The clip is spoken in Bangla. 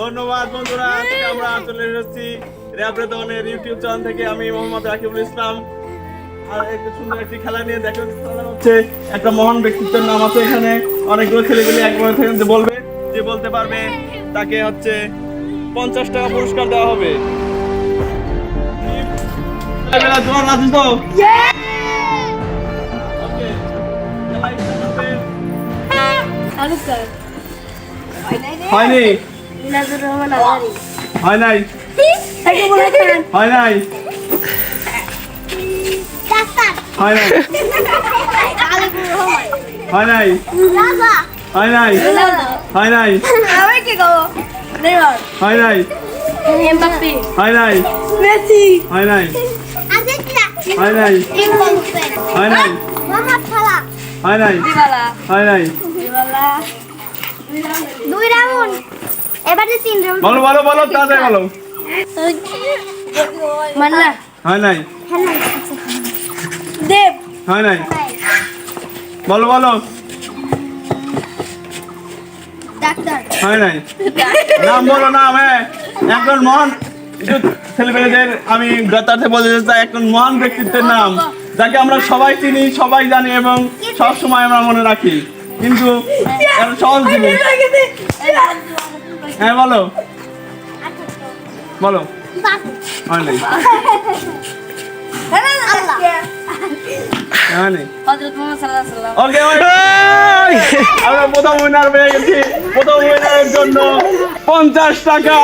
ধন্যবাদ বন্ধুরা আজকে আমরা চলে এসেছি র্যাপ রেদনের ইউটিউব চ্যানেল থেকে। আমি মোহাম্মদ রাকিবুল ইসলাম। আর একটু সুন্দর একটি খেলা নিয়ে দেখা হচ্ছে। একটা মহান ব্যক্তিত্বের নাম আছে এখানে অনেকগুলো ছেলেগুলি একবার থেকে বলবে যে বলতে পারবে তাকে হচ্ছে পঞ্চাশ টাকা পুরস্কার দেওয়া হবে। তোমার রাজি তো। হয়নি। হয় নাই হয় নাই হয় নাই হয় নাই হয় নাই হয় নাই আমি কি কব নেইমার হয় নাই এমবাপ্পে হয় নাই মেসি হয় নাই হয় নাই হয় নাই হয় নাই দিবালা হয় নাই দিবালা দুই রাউন্ড এবারে তিন রাউন্ড বলো বলো বলো তাড়াতাড়ি বলো। মান্না হয় নাই? দেব। হয় নাই? বলো বলো। ডাক্তার। হয় নাই? নাম বলো নাম হ্যাঁ। একজন মহান ছেলেমেয়েদের আমি গাতার্থে বলতে চাই একজন মহান ব্যক্তিত্বের নাম যাকে আমরা সবাই চিনি সবাই জানি এবং সব সময় আমরা মনে রাখি। কিন্তু একটা সহজ জিনিস। হ্যাঁ বলো। বলো। ওকে আমরা প্রথম উইনার পেয়ে গেছি। প্রথম উইনারের জন্য পঞ্চাশ টাকা।